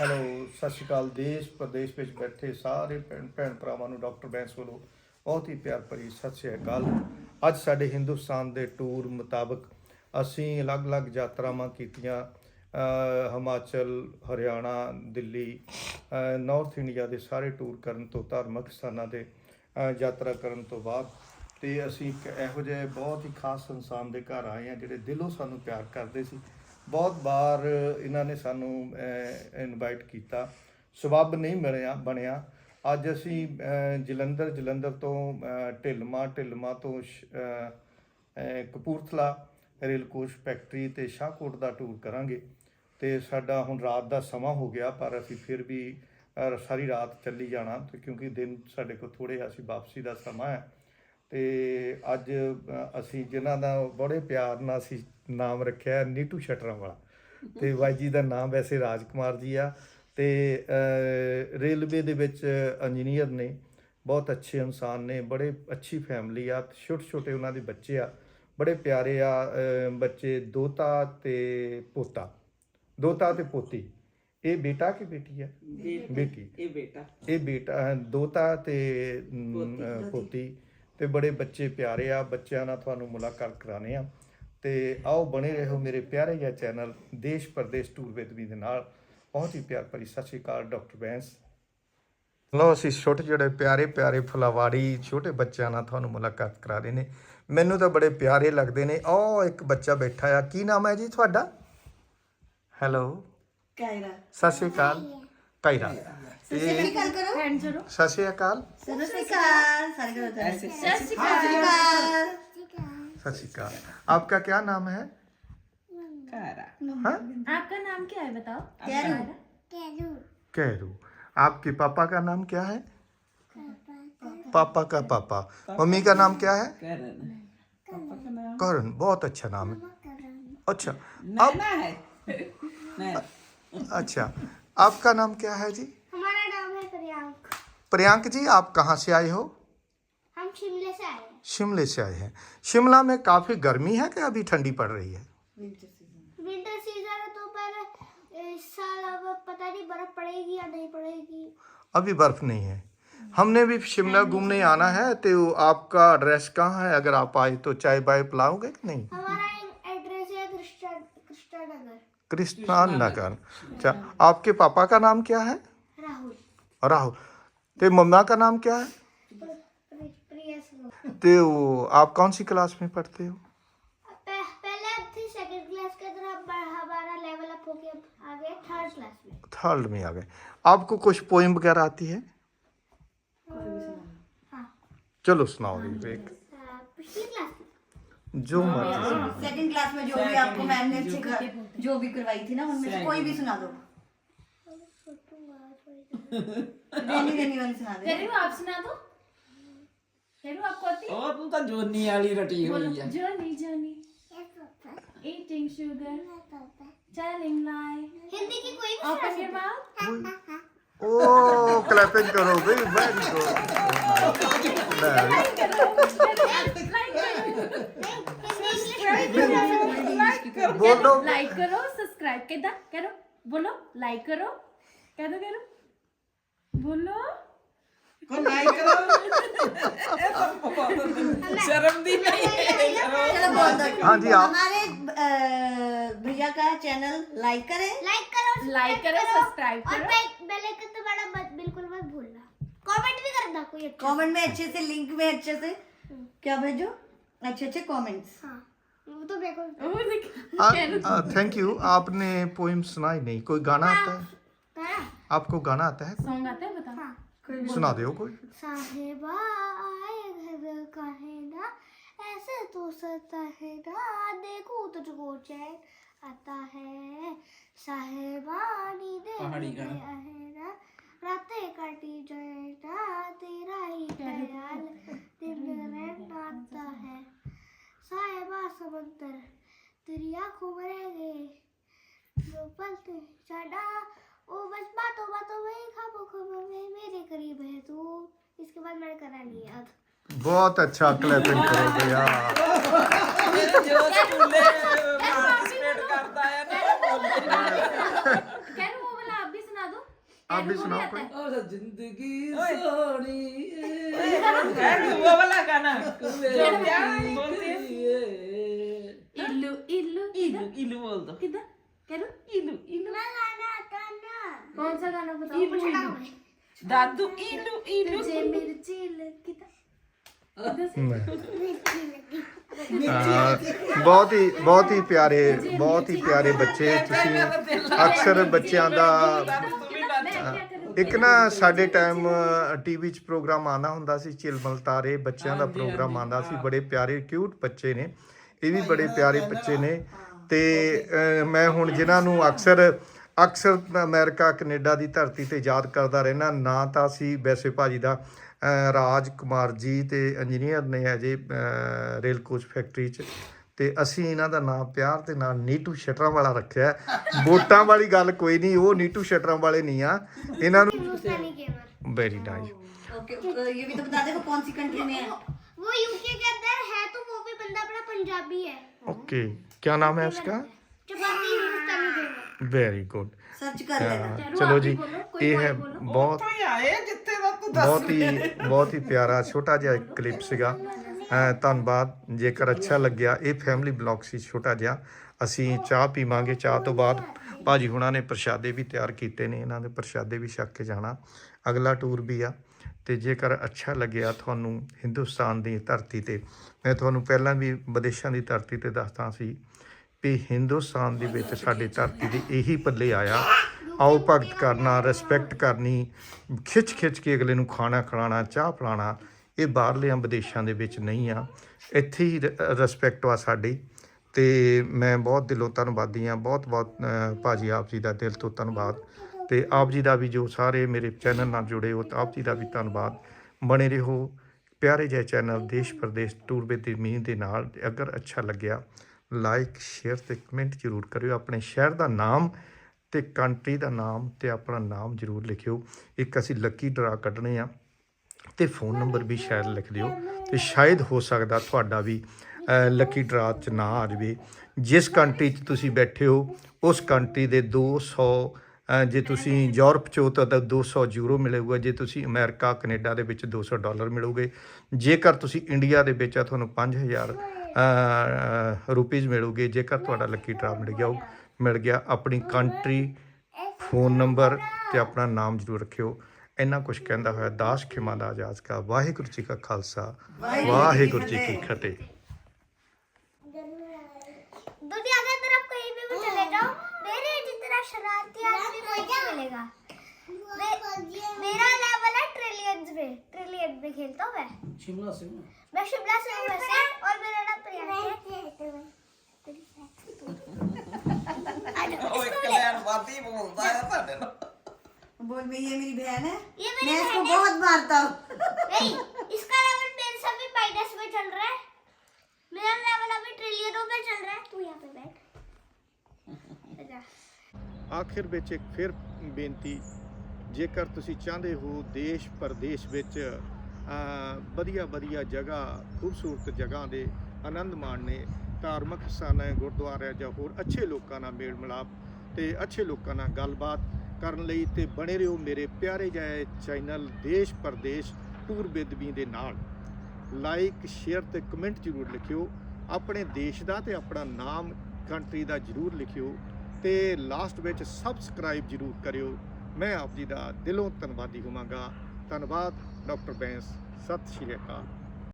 Hello ਸਤਿ ਸ਼੍ਰੀ ਅਕਾਲ। ਦੇਸ਼ ਪ੍ਰਦੇਸ਼ ਵਿੱਚ ਬੈਠੇ ਸਾਰੇ ਭੈਣ ਭੈਣ ਭਰਾਵਾਂ ਨੂੰ ਡਾਕਟਰ ਬੈਂਸ ਵੱਲੋਂ ਬਹੁਤ ਹੀ ਪਿਆਰ ਭਰੀ ਸਤਿ ਸ਼੍ਰੀ ਅਕਾਲ। ਅੱਜ ਸਾਡੇ ਹਿੰਦੁਸਤਾਨ ਦੇ ਟੂਰ ਮੁਤਾਬਕ ਅਸੀਂ ਅਲੱਗ-ਅਲੱਗ ਯਾਤਰਾਵਾਂ ਕੀਤੀਆਂ। ਹਿਮਾਚਲ ਹਰਿਆਣਾ ਦਿੱਲੀ ਅ, ਨਾਰਥ ਇੰਡੀਆ ਦੇ ਸਾਰੇ ਟੂਰ ਕਰਨ ਤੋਂ ਧਾਰਮਿਕ ਸਥਾਨਾਂ ਤੇ ਯਾਤਰਾ ਕਰਨ ਤੋਂ ਬਾਅਦ ਤੇ ਅਸੀਂ ਇੱਕ ਇਹੋ ਜਿਹੇ ਬਹੁਤ ਹੀ ਖਾਸ ਇਨਸਾਨ ਦੇ ਘਰ ਆਏ ਆ ਜਿਹੜੇ ਦਿਲੋਂ ਸਾਨੂੰ ਪਿਆਰ ਕਰਦੇ ਸੀ। ਬਹੁਤ ਵਾਰ ਇਹਨਾਂ ਨੇ ਸਾਨੂੰ ਇਨਵਾਈਟ ਕੀਤਾ। ਸਬੱਬ ਨਹੀਂ ਮਿਲਿਆ ਬਣਿਆ। ਅੱਜ ਅਸੀਂ ਜਲੰਧਰ ਜਲੰਧਰ ਤੋਂ ਅਹ, ਢਿਲਮਾ ਢਿਲਮਾ ਤੋਂ ਸ਼- ਕਪੂਰਥਲਾ ਰੇਲ ਕੋਚ ਫੈਕਟਰੀ ਤੇ ਸ਼ਾਹਕੋਟ ਦਾ ਟੂਰ ਕਰਾਂਗੇ। ਤੇ ਸਾਡਾ ਹੁਣ ਰਾਤ ਦਾ ਸਮਾਂ ਹੋ ਗਿਆ ਪਰ ਅਸੀਂ ਫਿਰ ਵੀ ਸਾਰੀ ਰਾਤ ਚੱਲੀ ਜਾਣਾ ਤੇ ਕਿਉਂਕਿ ਦਿਨ ਸਾਡੇ ਕੋਲ ਥੋੜੇ ਅਸੀਂ ਵਾਪਸੀ ਦਾ ਸਮਾਂ ਹੈ। ਤੇ ਅੱਜ ਅਸੀਂ ਜਿਨ੍ਹਾਂ ਦਾ ਬੜੇ ਪਿਆਰ ਨਾਲ ਅਸੀਂ ਨਾਮ ਰੱਖਿਆ ਨੀਟੂ ਸ਼ਟਰਾਂ ਵਾਲਾ। ਤੇ ਬਾਈ ਜੀ ਦਾ ਨਾਮ ਵੈਸੇ ਰਾਜਕੁਮਾਰ ਜੀ ਆ ਤੇ ਰੇਲਵੇ ਦੇ ਵਿੱਚ ਇੰਜੀਨੀਅਰ ਨੇ ਬਹੁਤ ਅੱਛੇ ਇਨਸਾਨ ਨੇ ਬੜੇ ਅੱਛੀ ਫੈਮਿਲੀ ਆ ਛੋਟੇ ਛੋਟੇ ਉਹਨਾਂ ਦੇ ਬੱਚੇ ਆ ਬੜੇ ਪਿਆਰੇ ਆ ਬੱਚੇ ਦੋਤਾ ਤੇ ਪੋਤਾ। ਦੋਤਾ ਤੇ ਪੋਤੀ। ਇਹ ਬੇਟਾ ਕਿ ਬੇਟੀ ਹੈ ਬੇਟੀ। ਇਹ ਬੇਟਾ। ਇਹ ਬੇਟਾ ਦੋਤਾ ਤੇ ਪੋਤੀ। ਤੇ ਬੜੇ ਬੱਚੇ ਪਿਆਰੇ ਆ ਬੱਚਿਆਂ ਨਾਲ ਤੁਹਾਨੂੰ ਮੁਲਾਕਾਤ ਕਰਾਣੇ ਆ ਤੇ ਆਓ ਬਣੇ ਰਹੋ ਮੇਰੇ ਪਿਆਰੇ ਜਿਹਾ ਚੈਨਲ ਦੇਸ਼ ਪ੍ਰਦੇਸ਼ ਟੂਰ ਵਿਦ ਦੇ ਨਾਲ। ਬਹੁਤ ਹੀ ਪਿਆਰ ਭਰੀ ਸਤਿ ਸ਼੍ਰੀ ਅਕਾਲ ਡਾਕਟਰ ਬੈਂਸ। ਲੋ ਅਸੀਂ ਛੋਟੇ ਜਿਹੜੇ ਪਿਆਰੇ ਪਿਆਰੇ ਫੁਲਵਾੜੀ ਛੋਟੇ ਬੱਚਿਆਂ ਨਾਲ ਤੁਹਾਨੂੰ ਮੁਲਾਕਾਤ ਕਰਾ ਰਹੇ ਨੇ। ਮੈਨੂੰ ਤਾਂ ਬੜੇ ਪਿਆਰੇ ਲੱਗਦੇ ਨੇ। ਉਹ ਇੱਕ ਬੱਚਾ ਬੈਠਾ ਆ। ਕੀ ਨਾਮ ਹੈ ਜੀ ਤੁਹਾਡਾ? ਹੈਲੋ। ਕਾਇਰਾ ਸਤਿ ਸ਼੍ਰੀ ਅਕਾਲ। ਕਾਇਰਾ ਤੇ ਗੱਲ ਕਰੋ हैंड जोड़ो ਸਤਿ ਸ਼੍ਰੀ ਅਕਾਲ ਸਤਿ ਸ਼੍ਰੀ ਅਕਾਲ ਸਾਰੇ ਕਰੋ ਤਾਂ ऐसे सत श्री ਸਤਿ ਸ਼੍ਰੀ ਅਕਾਲ सत श्री अकाल आपका क्या नाम है कायरा हाँ? आपका नाम क्या है बताओ कैरू कैरू आपके पापा का नाम क्या है पापा का पापा मम्मी का नाम क्या है करण पापा का नाम करण बहुत अच्छा नाम है अच्छा नैना है नैना अच्छा आपका नाम क्या है जी? हमारा नाम है प्रियांक। प्रियांक जी आप कहाँ से आए हो? हम शिमले से आए हैं। शिमले से आए हैं। शिमला में काफ़ी गर्मी है कि अभी ठंडी पड़ रही है। विंटर सीज़न है तो पर इस साल अब पता नहीं बर्फ़ पड़ेगी या नहीं पड़ेगी। अभी बर्फ़ नहीं है। हमने भी शिमला घूमने आना है। तो आपका एड्रेस कहाँ है? अगर आप आए तो चाय बाय पिलाओगे कि नहीं हमारा एड्रेस है कृष्णा कृष्णा नगर कृष्णा नगर। अच्छा आपके पापा का नाम क्या है? राहुल। राहुल। तो मम्मा का नाम क्या है। तो आप कौन सी क्लास में पढ़ते हो? पह- पहले अब थी सेकंड क्लास के तरह अब हमारा लेवल अप होके अब आ गए थर्ड में। थर्ड में आ गए। आपको कुछ पोइम वगैरह आती है? हाँ। चलो सुनाओ एक। क्लास जो मर्ज़ी। सेकंड क्लास में जो भी आपको मैम ने सिखा जो भी करवाई थी ना उनमें से कोई भी सुना दो रेनी रेनी वाली सुना दे करू आप सुना दो करू आपको आती है? और तू तो जोनी वाली रटी बोलो हुई है journey journey eating sugar telling lie Hindi की कोई भी open your mouth O clapping करो भाई वेरी like करो बोलो। लाइक करो सब्सक्राइब किदा करो बोलो लाइक करो कह दो करो बोलो। को लाइक करो। ए बहुत शर्म दी नहीं चलो। बोल दो हाँ जी, आप- हमारे भैया का चैनल लाइक करें। लाइक करो लाइक करो सब्सक्राइब करो। बेल बेल आइकन दबाना मत बिल्कुल मत भूलना। कमेंट भी करना कोई अच्छा। कमेंट में अच्छे से लिंक में अच्छे से क्या भेजो? अच्छे अच्छे कमेंट्स हाँ। थैंक यू आपने पोइम सुनाई नहीं। कोई गाना आता है? हाँ आपको गाना आता है? सॉन्ग आता है? बताओ हाँ। सुना दो कोई। साहेबा आए घर कहे ना ऐसे तो सता है ना देखो तुझको चैन आता है। साहेबा नींदे पहाड़ी नींदे गाना। है ना रातें कटी जाए ना तेरा ही ख्याल दिल में आता है साहेबा समंदर तेरी आँखों में रह गए जो पलते चढ़ा। ओ बस बातों बातों में खाबो खाबो में मेरे करीब है तू। इसके बाद मैंने करा नहीं याद बहुत अच्छा क्लैपिंग करो भैया। जो स्कूले पार्टिसिपेट करता है ना वो बोलते हैं। कह वो वाला आप भी सुना दो आप भी सुनाओ कोई? और ज़िंदगी सोनी। वो वाला गाना। जो क्या है। इल्लू इल्लू इलू इलू बोल दो किधर करो इलू इलू मैं गाना आता ना कौन सा गाना बताओ पूछा ना मैं। दादू इलू इलू तुझे मिर्ची लगी था ਅਹ ਬਹੁਤ ਹੀ ਬਹੁਤ ਹੀ ਪਿਆਰੇ ਬਹੁਤ ਹੀ ਪਿਆਰੇ ਬੱਚੇ ਤੁਸੀਂ ਅਕਸਰ ਬੱਚਿਆਂ ਦਾ ਇੱਕ ਨਾ ਸਾਡੇ ਟਾਈਮ ਟੀਵੀ 'ਚ ਪ੍ਰੋਗਰਾਮ ਆਉਂਦਾ ਹੁੰਦਾ ਸੀ ਚਿਲਮਲ ਤਾਰੇ ਬੱਚਿਆਂ ਦਾ ਪ੍ਰੋਗਰਾਮ ਆਉਂਦਾ ਸੀ ਬੜੇ ਪਿਆਰੇ ਕਿਊਟ ਬੱਚੇ ਨੇ ਇਹ ਵੀ ਬੜੇ ਪਿਆਰੇ ਬੱਚੇ ਨੇ ਤੇ ਅਹ, ਮੈਂ ਹੁਣ ਜਿਨ੍ਹਾਂ ਨੂੰ ਅਕਸਰ ਅਕਸਰ ਅਮਰੀਕਾ ਕੈਨੇਡਾ ਦੀ ਧਰਤੀ ਤੇ ਯਾਦ ਕਰਦਾ ਰਹਿਣਾ ਨਾ ਤਾਂ ਸੀ ਵੈਸੇ ਭਾਜੀ ਦਾ ਅਹ, ਰਾਜ ਕੁਮਾਰ ਜੀ ਤੇ ਇੰਜੀਨੀਅਰ ਨੇ ਅਜੇ ਅਹ, ਰੇਲ ਕੋਚ ਫੈਕਟਰੀ 'ਚ ਤੇ ਅਸੀਂ ਇਹਨਾਂ ਦਾ ਨਾਮ ਪਿਆਰ ਦੇ ਨਾਲ ਨੀਟੂ ਸ਼ਟਰਾਂ ਵਾਲਾ ਰੱਖਿਆ ਹੈ। ਵੋਟਾਂ ਵਾਲੀ ਗੱਲ ਕੋਈ ਨਹੀਂ ਉਹ ਨੀਟੂ ਸ਼ਟਰਾਂ ਵਾਲੇ ਨਹੀਂ ਆ ਇਹਨਾਂ ਨੂੰ Hindustani gamer very nice okay अ, ये भी तो बता देखो कौन सी कंट्री में है वो यूके के अंदर है तो वो भी बंदा अपना पंजाबी है ओके क्या नाम है उसका Chapati Hindustani gamer very good search कर लेना ਚਲੋ ਜੀ ਇਹ ਹੈ ਬਹੁਤ कोई आए जितने ਦਾ ਤੂੰ ਦੱਸ ਬਹੁਤ ਹੀ ਬਹੁਤ ਹੀ ਪਿਆਰਾ ਛੋਟਾ ਜਿਹਾ ਇੱਕ ਕਲਿੱਪ ਸੀਗਾ ਅਹ ਧੰਨਵਾਦ ਜੇਕਰ ਅੱਛਾ ਲੱਗਿਆ ਇਹ ਫੈਮਿਲੀ ਬਲੌਗ ਸੀ ਛੋਟਾ ਜਿਹਾ ਅਸੀਂ ਚਾਹ ਪੀਵਾਂਗੇ ਚਾਹ ਤੋਂ ਬਾਅਦ ਭਾਜੀ ਹੁਣਾਂ ਨੇ ਪ੍ਰਸ਼ਾਦੇ ਵੀ ਤਿਆਰ ਕੀਤੇ ਨੇ ਇਹਨਾਂ ਦੇ ਪ੍ਰਸ਼ਾਦੇ ਵੀ ਛਕ ਕੇ ਜਾਣਾ ਅਗਲਾ ਟੂਰ ਵੀ ਆ ਤੇ ਜੇਕਰ ਅੱਛਾ ਲੱਗਿਆ ਤੁਹਾਨੂੰ ਹਿੰਦੁਸਤਾਨ ਦੀ ਧਰਤੀ ਤੇ ਮੈਂ ਤੁਹਾਨੂੰ ਪਹਿਲਾਂ ਵੀ ਵਿਦੇਸ਼ਾਂ ਦੀ ਧਰਤੀ ਤੇ ਦੱਸਦਾ ਸੀ ਵੀ ਹਿੰਦੁਸਤਾਨ ਦੇ ਵਿੱਚ ਸਾਡੇ ਧਰਤੀ ਦੇ ਇਹੀ ਪੱਲੇ ਆਇਆ। ਆਓ ਭਗਤ ਕਰਨਾ ਰਿਸਪੈਕਟ ਕਰਨੀ ਖਿੱਚ ਖਿੱਚ ਕੇ ਅਗਲੇ ਨੂੰ ਖਾਣਾ ਖਿਲਾਣਾ ਚਾਹ ਪਿਲਾਣਾ ਇਹ ਬਾਹਰਲਿਆਂ ਵਿਦੇਸ਼ਾਂ ਦੇ ਵਿੱਚ ਨਹੀਂ ਆ। ਇੱਥੇ ਹੀ ਰਿਸਪੈਕਟ ਆ ਸਾਡੀ ਤੇ ਮੈਂ ਬਹੁਤ ਦਿਲੋਂ ਧੰਨਵਾਦੀ ਆ ਬਹੁਤ ਬਹੁਤ ਅਹ, ਭਾਜੀ ਆਪ ਜੀ ਦਾ ਦਿਲ ਤੋਂ ਧੰਨਵਾਦ। ਤੇ ਆਪ ਜੀ ਦਾ ਵੀ ਜੋ ਸਾਰੇ ਮੇਰੇ ਚੈਨਲ ਨਾਲ ਜੁੜੇ ਹੋ ਤਾਂ ਆਪ ਜੀ ਦਾ ਵੀ ਧੰਨਵਾਦ। ਬਣੇ ਰਹੋ ਪਿਆਰੇ ਜਿਹੇ ਚੈਨਲ ਦੇਸ਼ ਪ੍ਰਦੇਸ਼ ਟੂਰਬੇ ਦੀ ਮੀਂਹ ਦੇ ਨਾਲ। ਅਗਰ ਅੱਛਾ ਲੱਗਿਆ ਲਾਈਕ ਸ਼ੇਅਰ ਤੇ ਕਮੈਂਟ ਜ਼ਰੂਰ ਕਰਿਓ। ਆਪਣੇ ਸ਼ਹਿਰ ਦਾ ਨਾਮ ਤੇ ਕੰਟਰੀ ਦਾ ਨਾਮ ਤੇ ਆਪਣਾ ਨਾਮ ਜ਼ਰੂਰ ਲਿਖਿਓ। ਇੱਕ ਅਸੀਂ ਲੱਕੀ ਡਰਾ ਕੱਢਣੇ ਆ ਤੇ ਫੋਨ ਨੰਬਰ ਵੀ ਸ਼ਾਇਦ ਲਿਖ ਦਿਓ। ਤੇ ਸ਼ਾਇਦ ਹੋ ਸਕਦਾ ਤੁਹਾਡਾ ਵੀ ਲੱਕੀ ਡਰਾ ਚ ਨਾ ਆ ਜਾਵੇ। ਜਿਸ ਕੰਟਰੀ 'ਚ ਤੁਸੀਂ ਬੈਠੇ ਹੋ ਉਸ ਕੰਟਰੀ ਦੇ 200 ਅ, ਜੇ ਤੁਸੀਂ ਯੂਰਪ 'ਚ ਤਾਂ ਤਾਂ 200 ਯੂਰੋ ਮਿਲੇਗਾ ਜੇ ਤੁਸੀਂ ਅਮਰੀਕਾ ਕੈਨੇਡਾ ਦੇ ਵਿੱਚ 200 ਡਾਲਰ ਮਿਲੂਗੇ। ਜੇਕਰ ਤੁਸੀਂ ਇੰਡੀਆ ਦੇ ਵਿੱਚ ਆ ਤੁਹਾਨੂੰ 5000 ਰੁਪੀਸ ਮਿਲੂਗੇ। ਜੇਕਰ ਤੁਹਾਡਾ ਲੱਕੀ ਡਰਾ ਮਿਲ ਗਿਆ ਉਹ ਮਿਲ ਗਿਆ। ਆਪਣੀ ਕੰਟਰੀ ਫੋਨ ਨੰਬਰ ਤੇ ਆਪਣਾ ਨਾਮ ਜ਼ਰੂਰ ਰੱਖਿਓ। ਇੰਨਾ ਕੁਝ ਕਹਿੰਦਾ ਹੋਇਆ ਦਾਸ ਖਿਮਾ ਦਾ ਆਜਾਜ਼ ਕਾ। ਵਾਹਿਗੁਰੂ ਜੀ ਕਾ ਖਾਲਸਾ। ਵਾਹਿਗੁਰੂ ਜੀ ਕੀ ਫਤਿਹ। शरारती आदमी को क्या मिलेगा? मेरा लेवल है ट्रिलियंस में ट्रिलियन में खेलता हूँ मैं। शिमला से मैं शिमला से हूँ वैसे और मेरा नाम प्रियंका है। ओ एक कल्याण बात ही बोलता है ना बोल में ये मेरी बहन है। ये मेरी मैं इसको बहुत मारता हूँ। इसका लेवल मेरे से भी माइनस में चल रहा है। मेरा लेवल अभी ट्रिलियनों में चल रहा है। तू यहाँ पे बैठ। अच्छा ਆਖਿਰ ਵਿੱਚ ਇੱਕ ਫਿਰ ਬੇਨਤੀ, ਜੇਕਰ ਤੁਸੀਂ ਚਾਹੁੰਦੇ ਹੋ ਦੇਸ਼ ਪ੍ਰਦੇਸ਼ ਵਿੱਚ ਵਧੀਆ ਵਧੀਆ ਜਗ੍ਹਾ, ਖੂਬਸੂਰਤ ਜਗ੍ਹਾ ਦੇ ਆਨੰਦ ਮਾਣਨੇ ਧਾਰਮਿਕ ਸਥਾਨਾਂ ਗੁਰਦੁਆਰਿਆਂ ਜਾਂ ਹੋਰ ਅੱਛੇ ਲੋਕਾਂ ਨਾਲ ਮੇਲ ਮਿਲਾਪ ਤੇ ਅੱਛੇ ਲੋਕਾਂ ਨਾਲ ਗੱਲਬਾਤ ਕਰਨ ਲਈ ਤੇ ਬਣੇ ਰਹੋ ਮੇਰੇ ਪਿਆਰੇ ਜਿਹੇ ਚੈਨਲ ਦੇਸ਼ ਪ੍ਰਦੇਸ਼ ਟੂਰ ਬੇਦਬੀ ਦੇ ਨਾਲ। ਲਾਈਕ, ਸ਼ੇਅਰ ਤੇ ਕਮੈਂਟ ਜ਼ਰੂਰ ਲਿਖਿਓ, ਆਪਣੇ ਦੇਸ਼ ਦਾ ਤੇ ਆਪਣਾ ਨਾਮ, ਕੰਟਰੀ ਦਾ ਜ਼ਰੂਰ ਲਿਖਿਓ। ਤੇ ਲਾਸਟ ਵਿੱਚ ਸਬਸਕ੍ਰਾਈਬ ਜ਼ਰੂਰ ਕਰਿਓ। ਮੈਂ ਆਪ ਜੀ ਦਾ ਦਿਲੋਂ ਧੰਨਵਾਦੀ ਹੋਵਾਂਗਾ। ਧੰਨਵਾਦ, ਡਾਕਟਰ ਬੈਂਸ। ਸਤਿ ਸ਼੍ਰੀ ਅਕਾਲ।